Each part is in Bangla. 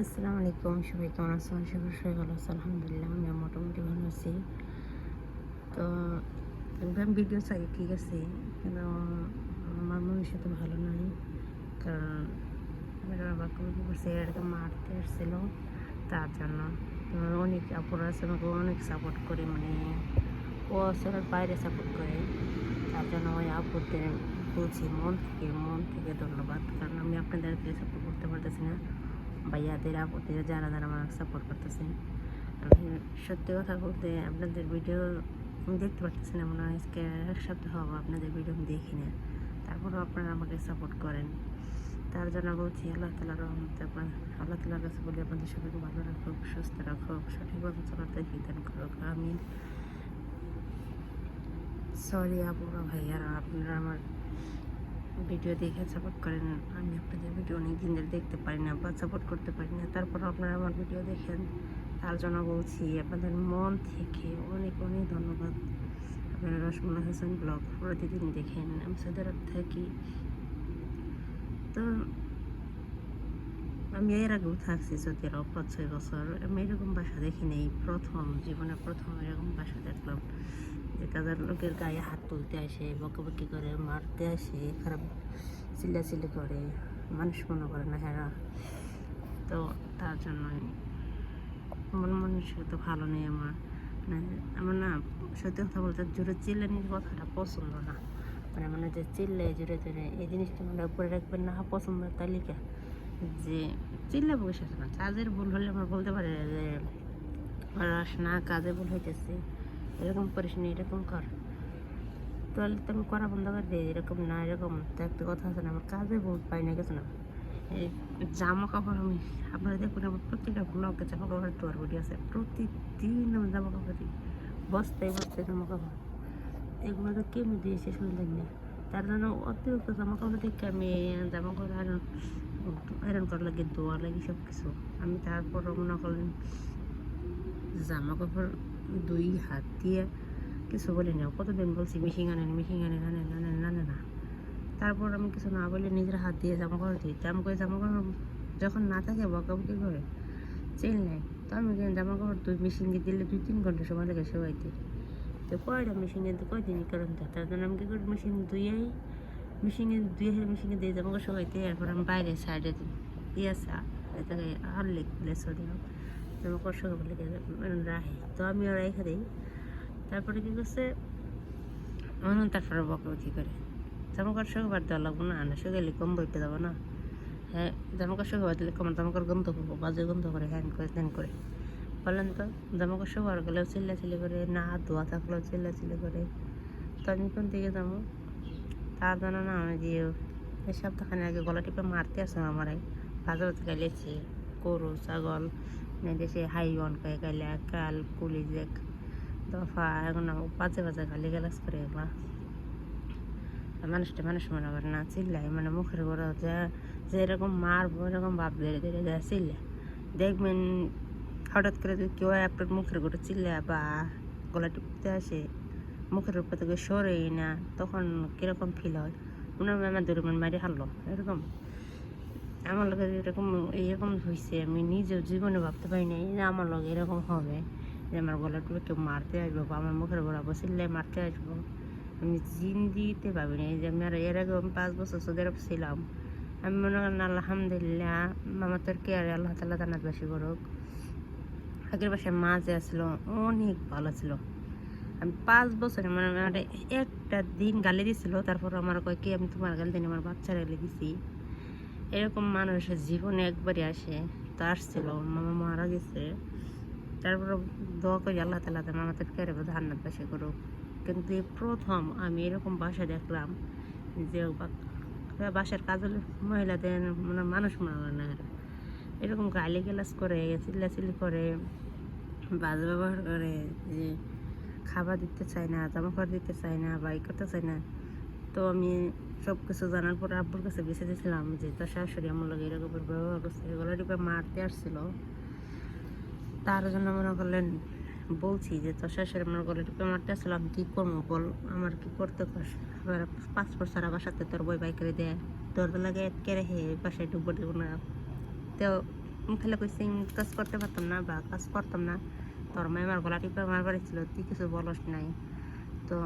আসসালামু আলাইকুম। সবাই কেমন আছো? আশা করি সবাই ভালো আছে। আলহামদুলিল্লাহ আমি মোটামুটি ভালো আছি। তো আমি ভিডিও চাই, ঠিক আছে? কিন্তু আমার মনের সাথে ভালো নাই। কারণ মেয়েরা আবার কী করছে মারতে আসছিল, তার জন্য। অনেক আপুরা আছে, আমাকে অনেক সাপোর্ট করে মানে ও আসলে বাইরে সাপোর্ট করে। তার জন্য ওই আপুদের বলছি, মন থেকে মন থেকে ধন্যবাদ। কারণ আমি আপনাদেরকে সাপোর্ট করতে পারতেছি না। ভাইয়াদের আপুদের যারা যারা আমার সাপোর্ট করতেছেন আমি সত্যি কথা বলতে আপনাদের ভিডিও আমি দেখতে পারতেছি না, মনে হয় আজকে এক সপ্তাহ হব আপনাদের ভিডিও আমি দেখি না। তারপরেও আপনারা আমাকে সাপোর্ট করেন। তার জন্য বলছি, আল্লাহ তালার রহমতে আপনার, আল্লাহ তালার কাছে বলি, আপনাদের সবাইকে ভালো রাখুক, সুস্থ রাখুক, সঠিকভাবে চলাতে বিধান করুক আমি সরি আপুরা ভাইয়ারা আপনারা আমার ভিডিও দেখে সাপোর্ট করেন। আমি আপনাদের ভিডিও অনেক দিন ধরে দেখতে পারি না বা সাপোর্ট করতে পারি না। তারপর আপনারা আমার ভিডিও দেখেন। তার জন্য বলছি, আপনাদের মন থেকে অনেক অনেক ধন্যবাদ। আপনারা রসমুল্লা হাসান ব্লগ প্রতিদিন দেখেন। আমি সৌদি আরব থাকি। তো আমি এর আগেও থাকছি আরব পাঁচ, ছয় বছর। আমি এরকম বাসা দেখিনি প্রথম, জীবনে প্রথম এরকম বাসা দেখলাম। কাজের লোকের গায়ে হাত তুলতে আসে, বকাবকি করে, মারতে আসে, খারাপ চিল্লাচিল্লি করে, মানুষ মনে করে না হ্যাঁ। তো তার জন্য মন মানুষের তো ভালো নেই আমার। মানে আমার না, সত্যি কথা বলতে জোরে চিল্লানির কথাটা পছন্দ না। মানে মানে যে চিল্লে, জোরে জোরে এই জিনিসটা মানে উপরে রাখবেন না পছন্দের তালিকা যে চিল্লা বসে না? কাজের ভুল হলে আমার বলতে পারে যে রাস না কাজে ভুল হইতেছে। এরকম করিস না, এরকম কর। তাহলে তো আমি করা বন্ধ করে দিই, এরকম না, এরকম। তো একটা কথা আছে না, আমার কাজে ভুল পাই না, গেছে না? এই জামা কাপড় আমি, আপনারা দেখুন, আমার প্রত্যেকটা ব্লগে জামা কাপড়ের তোয়ার বডি আছে? প্রতিদিন আমি জামা কাপড় দিই বস্তায় বস্তায় জামা কাপড়। এগুলো তো কেমনি দিয়েছে যায় না? তার জন্য অতিরিক্ত জামা কাপড় দেখে আমি জামা কাপড় আয়রন আয়রন করার লাগে দোয়া লাগে সব কিছু আমি তারপর মনে করলেন জামা কাপড় দুই হাত দিয়ে কিছু বলি না কতদিন বলছি? মিশিং আনেন মিশিং আনেন আনেন আনেন আনে না। তারপর আমি কিছু না বলে নিজের হাত দিয়ে জামা কাপড় দিই তেমন করে জামা কাপড় যখন না থাকে বকাবকি করে চেল নেই তো আমি জামা কাপড় দুই মেশিনে দিলে দুই তিন ঘণ্টা সময় লাগে সবাইতে তো কয়টা মেশিনে কয়দিনই কারণ তার জন্য আমি কী করি? মেশিন ধুয়েই মেশিনে ধুয়ে মেশিনে দিয়ে জামা কাপড় সবাইতে এরপর আমি বাইরে সাইডে দিই। এটাকে আর লিখলে সরিয়ে জামা কাপড় সকাল লেগে রাখি তো আমি ওরা রেখে দিই। তারপরে কী করছে, অনন্ত তারপরে বকাবকি করে। জামা কাপড় শুকাবার দেওয়া লাগবো না না শুকাইলে কম বইতে যাব না। হ্যাঁ জামা কাপড় শুকাবার দিলে কম জামা কাপড় গন্ধ করব বাজে গন্ধ করে হ্যান করে ত্যান করে। বলেন তো জামা কাপড় শুকাবার গেলেও চিল্লা চিল্লি করে, না ধোয়া থাকলেও চিল্লা চিল্লি করে। তো আমি কোন দিকে যাব? তার জন্য না, আমি যে এই সপ্তাহখানে আগে গলা টিপে মারতে আসে আমার। বাজার থেকে গাইলেছি গরু, ছাগল দেশে হাইওয়ান কয়ে গাইলে কাল কুলিজেক দফা এখন বাজে বাজে গালি গালাজ করে এগুলা। মানুষটা মানুষ মনে করে না চিল্লাই মানে মুখের করে যে যেরকম মারবো, এরকম ভাব ধরে ধীরে যা চিল্লে দেখবেন হঠাৎ করে যদি কেউ আপনার মুখের করে চিল্লে বা গলা টিপতে আসে, মুখের উপর থেকে সরেই না, তখন কীরকম ফিল হয়? মনে হয় আমার দুর্মন মারি হারলো, এরকম। আমার লোকের এরকম এরকম হয়েছে আমি নিজেও জীবনে ভাবতে পারি না যে আমার লোক এরকম হবে, যে আমার গলাটুকু কেউ মারতে আসব, বা আমার মুখের বরাবর চিল্লে মারতে আসব। আমি জিন্দিতে ভাবি না এই যে আমি আর এর আগে আমি পাঁচ বছর সৌদি ছিলাম। আমি মনে করেন আলহামদুলিল্লাহ আমার তোর কে আর আল্লাহ তাল্লাহ তানাত বেশি করুক। আগের বাসায় মা যে আসলো, অনেক ভালো ছিল। আমি পাঁচ বছরে মানে আমার একটা দিন গালি দিছিল, তারপর আমার কয়, কি আমি তোমার গালি দিন আমার বাচ্চারা গালি দিছি? এরকম মানুষের জীবনে একবারই আসে, তো আসছিল, মামা মারা গেছে। তারপর দোয়া করি আল্লাহ তালা মামাদের কেড়ে ধান্নাত বেশি করুক। কিন্তু প্রথম আমি এরকম বাসা দেখলাম যে বাসার কাজ মহিলাদের মানে মানুষ মনে হয় না এরা এরকম গালি গালাজ করে, চিল্লাচিল্লি করে, বাজে ব্যবহার করে, যে খাবার দিতে চায় না, জামা কাপড় দিতে চায় না বা ই করতে চায় না। তো আমি সব কিছু জানার পরে আব্বুর কাছে বেছে দিয়েছিলাম যে তোর শাশুড়ি আমার লোক এরকম ব্যবহার করছে, এগুলো টিপে মারতে আসছিল। তার জন্য মনে করলেন, বলছি যে, তোর শাশুড়ি আমার গলে টিপে মারতে আসছিল, আমি কী করব বল? আমার কি করতে কর আবার পাসপোর্ট ছাড়া বাসাতে তোর বই বাই করে দেয় তোর লাগে কেড়ে হে বাসায় ডুবো দেবো না। তো খালি কইছি কাজ করতে পারতাম না বা কাজ করতাম না। তোর মাই আমার গলা টিপে মার বাড়িছিল তুই কিছু বলস নাই। তো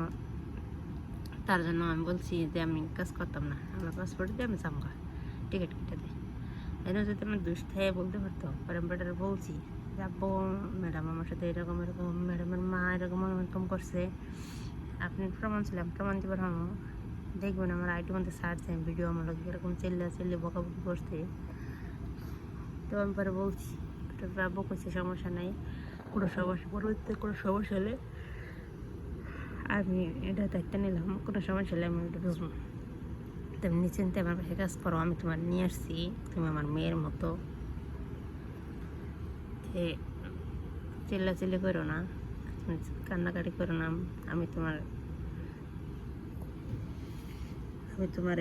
তার জন্য আমি বলছি যে আমি কাজ করতাম না, আমার পাসপোর্ট দিয়ে আমি চামগা টিকিট কেটে দিই। এনে যদি আমার দুষ্ট হয়ে বলতে পারতো পরে আমি বলছি যাব ম্যাডাম আমার সাথে এরকম এরকম, ম্যাডামের মা এরকম এরকম করছে, আপনি প্রমাণ ছিলাম প্রমাণ দিবার হামো। দেখবেন আমার আইটি মধ্যে দেন ভিডিও আমার লোক এরকম চেল্লা চেল্লে বকাবকি করছে। তো আমি পরে বলছি আব্বু কইছে সমস্যা নাই, কোনো সমস্যা, পরবর্তীতে কোনো সমস্যা হলে আমি এটা দায়িত্ব নিলাম, কোনো সমস্যা হলে আমি এটা ঢুকবো তুমি নিশ্চিন্তে আমার পাশে কাজ করো, আমি তোমার নিয়ে আসছি, তুমি আমার মেয়ের মতো। চিল্লাচিল্লি করো না, কান্নাকাটি করো না, আমি তোমার আমি তোমার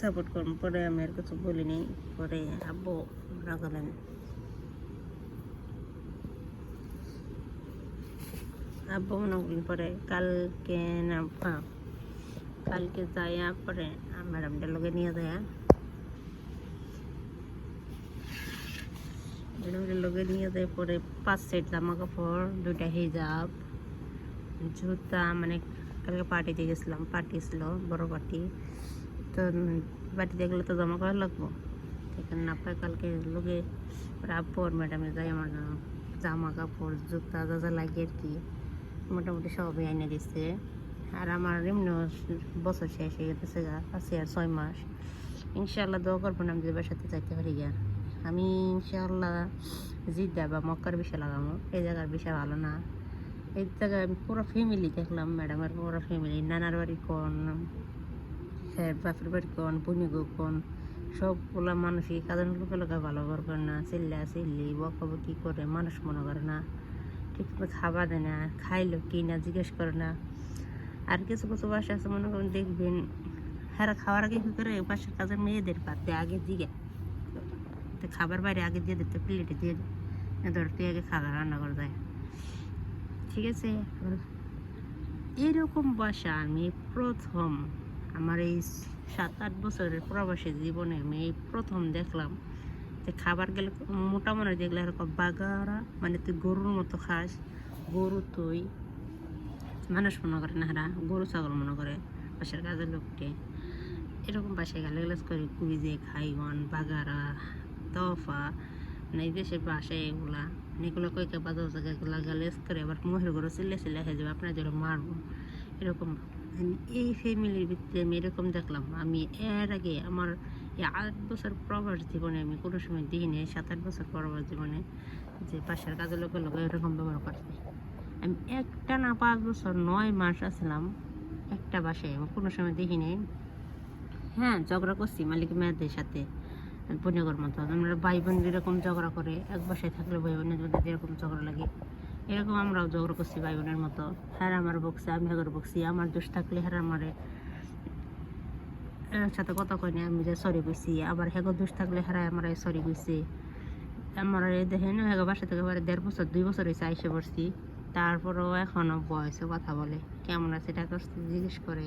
সাপোর্ট করব। পরে আমি আর কিছু বলিনি, পরে আব্বু রাখলেন আব্বু মনে করলেন পরে কালকে না হ্যাঁ, কালকে যাইয়া পরে ম্যাডামটার লগে নিয়ে যায় ম্যাডামটার লগে নিয়ে যায় পরে পাঁচ সেট জামা কাপড় দুইটা হিজাব জুতা মানে কালকে পার্টিতে গেছিলাম পার্টি ছিল বড় পার্টি তো পার্টিতে গেলে তো জমা করা লাগবো এখানে না পাই কালকে লোকে পরে আব্বু আর ম্যাডামে যাই আমার জন্য জামা কাপড় জুতা যা যা লাগে আর কি মোটামুটি সবই এনে দিচ্ছে আর আমার এমনি বছর শেষ হয়ে গেছে আছে আর ছয় মাস। ইনশাআল্লাহ দোয়া করব না, আমি যে বাসাতে যাইতে পারি গিয়া। আমি ইনশাআল্লাহ জিদ্দা বা মক্কার বিষয় লাগামো, এই জায়গার বিষয় ভালো না। এই জায়গায় আমি পুরো ফ্যামিলি দেখলাম ম্যাডামের পুরো ফ্যামিলি নানার বাড়ি কোন হ্যাঁ বাপের বাড়ি কোন, বুনিগো কোন, সবগুলা মানুষই কাজের লোকে লোকে ভালো করে না। চিল্লা চিল্লি, বকাবকি করে, মানুষ মনে করে না। ঠিক খাবার দেয় না খাইলো কি না, জিজ্ঞেস করে না। আর কিছু কিছু বাসা আছে, মনে করেন দেখবেন হ্যাঁ খাওয়ার আগে কী করে বাসার কাজের মেয়েদের পাতে আগে জিগে। তো খাবার বাইরে আগে দিয়ে দিতে প্লেটে দিয়ে দেয়। ধর তুই আগে খাবার রান্না করে দেয়। ঠিক আছে? এইরকম বাসা আমি প্রথম, আমার এই সাত আট বছরের প্রবাসী জীবনে আমি এই প্রথম দেখলাম। খাবার গেলে মোটা মনে যেগুলো এরকম বাগারা মানে তুই গরুর মতো খাস, গরু, তুই। মানুষ মনে করে না হারা, গরু ছাগল মনে করে বাসার কাজের লোককে। এরকম বাসায় গালাগালাজ করে কুইজে খাইগন বাগারা তফা মানে এই দেশের বাসায় এগুলা মানে এগুলো কয়েকটা বাজা জায়গায় এগুলা গালাজ করে, আবার মহের ঘরে চিল্লে চিল্লে হয়ে যাবে, আপনার যেন মারবো। এরকম আমি এই ফ্যামিলির ভিতরে আমি এরকম দেখলাম, আমি এর আগে আমার এই আট বছর প্রবাস জীবনে আমি কোনো সময় দিইনি সাত আট বছর প্রবাস জীবনে যে পাশের কাজের লোকের লোক এরকম ব্যবহার করছে। আমি একটা না পাঁচ বছর, নয় মাস আসলাম একটা বাসায়, আমি কোনো সময় দেখিনি। হ্যাঁ ঝগড়া করছি মালিক মেয়েদের সাথে বোনগর মতো। আমরা ভাই বোন যেরকম ঝগড়া করে, এক বাসায় থাকলে ভাই বোনের মধ্যে যেরকম ঝগড়া লাগে, এরকম আমরাও ঝগড়া করছি ভাই বোনের মতো। হ্যাঁ আমার বকছি, আমি হেগর বকছি, আমার দোষ থাকলে হ্যাঁ আমারে এর সাথে কথা কইনি আমি যে সরি কইছি। আবার হেগো দোষ থাকলে হ্যাঁ আমার সরি কইছি। আমার দেখেন, হেগো বাসা থেকে দেড় বছর, দুই বছর হয়েছে আইসে পড়ছি। তারপরেও এখনও বয়সে কথা বলে। কেমন আছে এটা করছে জিজ্ঞেস করে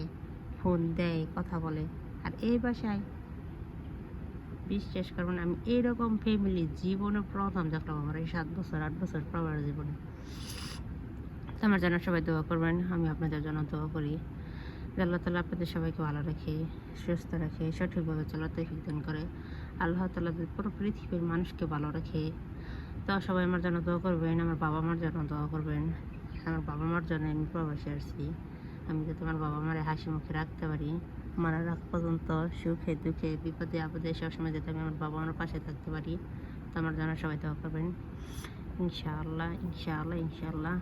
ফোন দেয়, কথা বলে। আর এই বাসায় বিশ্বাস করবেন, আমি এইরকম ফ্যামিলি জীবনে প্রথম দেখলাম আমার এই সাত বছর, আট বছর প্রবার জীবনে। আমার জন্য সবাই দোয়া করবেন, আমি আপনাদের জন্য দোয়া করি। আল্লাহ তালা আপনাদের সবাইকে ভালো রাখে, সুস্থ রাখে, সঠিকভাবে চলার তৌফিক করে। আল্লাহ তালা পুরো পৃথিবীর মানুষকে ভালো রাখে। তো সবাই আমার জন্য দোয়া করবেন, আমার বাবা মার জন্য দোয়া করবেন। আমার বাবা মার জন্য আমি প্রবাসে আসছি আমি যাতে আমার বাবা মারে হাসি মুখে রাখতে পারি মারা রাখ পর্যন্ত সুখে, দুঃখে, বিপদে, আপদে সবসময় যাতে আমি আমার বাবা মার পাশে থাকতে পারি, তো আমার জন্য সবাই দোয়া করবেন। ইনশাআল্লাহ ইনশাআল্লাহ ইনশাআল্লাহ।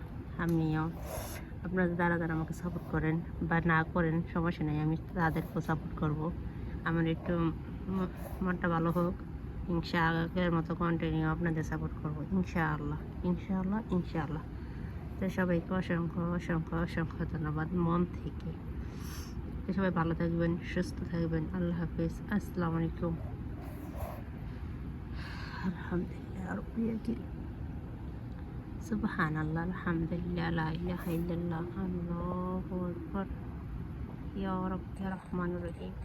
আমিও। আপনারা যারা যারা আমাকে সাপোর্ট করেন বা না করেন, সমস্যা নেই, আমি তাদেরকেও সাপোর্ট করব। আমার একটু মনটা ভালো হোক, ইনশাআল্লাহের মতো কন্টিনিউ আপনাদের সাপোর্ট করব, ইনশাআল্লাহ ইনশাআল্লাহ ইনশাআল্লাহ। তো সবাইকে অসংখ্য অসংখ্য অসংখ্য ধন্যবাদ মন থেকে। তো সবাই ভালো থাকবেন, সুস্থ থাকবেন, আল্লাহ হাফিজ, আসসালামু আলাইকুম। আলহামদুলিল্লাহ রব্বিল আলামিন। سبحان الله الحمد لله لا إله إلا الله الله أكبر. يا رب يا رحمن الرحيم.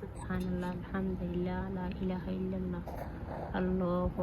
سبحان الله الحمد لله لا إله إلا الله الله